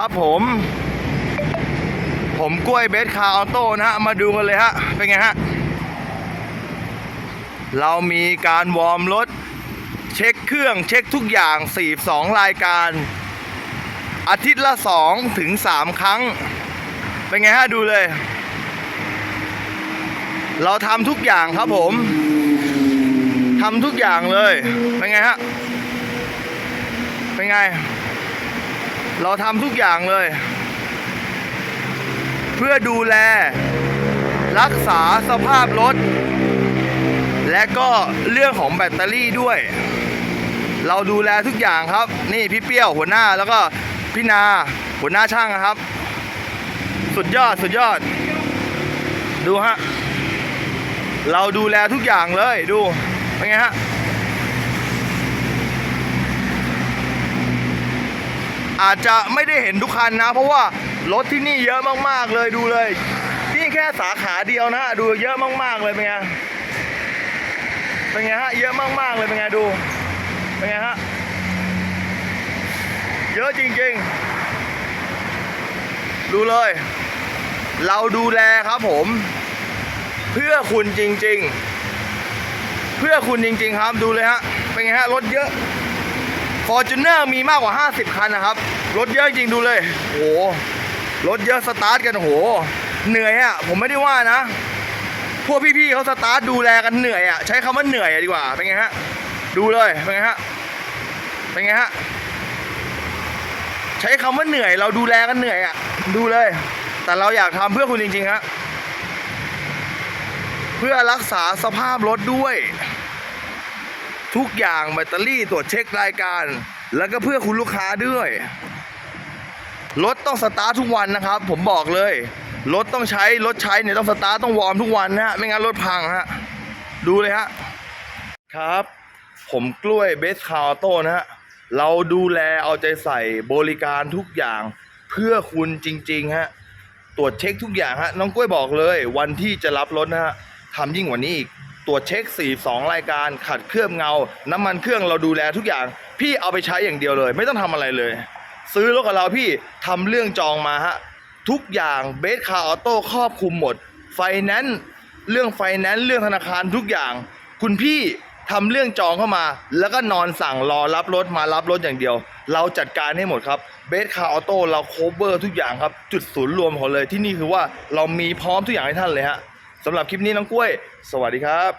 ครับผม ผมกล้วยเบสคาออโต้นะฮะ มาดูกันเลยฮะ เป็นไงฮะ เรามีการวอร์มรถ เช็คเครื่องเช็คทุกอย่าง 42 รายการ อาทิตย์ละ 2 ถึง 3 ครั้ง เป็นไงฮะ ดูเลย เราทำทุกอย่างครับผมทำทุกอย่างเลย เป็นไงฮะ เป็นไง เราทำทุกอย่างเลย เพื่อดูแล รักษาสภาพรถ และก็เรื่องของแบตเตอรี่ด้วย เราดูแลทุกอย่างครับ นี่พี่เปี้ยวหัวหน้าแล้วก็พี่นาหัวหน้าช่างนะครับ สุดยอดสุดยอด ดูฮะเราดูแลทุกอย่างเลยดูเป็นไงฮะ อาจจะไม่ได้เห็นทุกคันนะ เพราะว่ารถที่นี่เยอะมากๆเลยดูเลยนี่แค่สาขาเดียวนะดูเยอะมากๆเลยเป็นไงเป็นไงฮะเยอะมากๆเลยเป็นไงดูเป็นไงฮะเยอะจริงๆ ดูเลย เราดูแลครับผม เพื่อคุณจริง ๆ เพื่อคุณจริง ๆ ครับดูเลยฮะเป็นไงฮะรถเยอะ ฟอร์จูเนอร์มีมากกว่า 50 คันนะครับ รถเยอะจริงดูเลยโอ้โหรถเยอะสตาร์ทกันโอ้โหเหนื่อยอะผมไม่ได้ว่านะ พวกพี่ๆเขาสตาร์ทดูแลกันเหนื่อยอะใช้คำว่าเหนื่อยอดีกว่า เป็นไงฮะ ดูเลย เป็นไงฮะ เป็นไงฮะ ใช้คำว่าเหนื่อย เราดูแลกันเหนื่อยอะดูเลย แต่เราอยากทำเพื่อคุณจริงๆฮะ เพื่อรักษาสภาพรถด้วย ทุกอย่างแบตเตอรี่ตรวจเช็ครายการ แล้วก็เพื่อคุณลูกค้าด้วย รถต้องสตาร์ททุกวันนะครับ ผมบอกเลย รถต้องใช้ รถใช้เนี่ยต้องสตาร์ทต้องวอร์มทุกวันนะฮะไม่งั้นรถพังฮะดูเลยฮะครับ ผมกล้วยเบสคาร์โต้นะฮะเราดูแลเอาใจใส่บริการทุกอย่างเพื่อคุณจริงๆฮะตรวจเช็คทุกอย่างฮะน้องกล้วยบอกเลย วันที่จะรับรถนะฮะทำยิ่งกว่านี้อีก ตรวจเช็ค 42 รายการขัดเคลือบเงา น้ำมันเครื่องเราดูแลทุกอย่าง พี่เอาไปใช้อย่างเดียวเลย ไม่ต้องทำอะไรเลย ซื้อรถกับเราพี่ทำเรื่องจองมาฮะทุกอย่างเบสคาร์ออโต้ครอบคลุมหมดไฟแนนซ์เรื่องไฟแนนซ์เรื่องธนาคารทุกอย่าง คุณพี่ทำเรื่องจองเข้ามา แล้วก็นอนสั่งรอรับรถมารับรถอย่างเดียว เราจัดการให้หมดครับเบสคาร์ออโต้เราโคเวอร์ทุกอย่างครับ จุดศูนย์รวมของเลยที่นี่คือว่าเรามีพร้อมทุกอย่างให้ท่านเลยฮะ สำหรับคลิปนี้น้องกล้วย สวัสดีครับ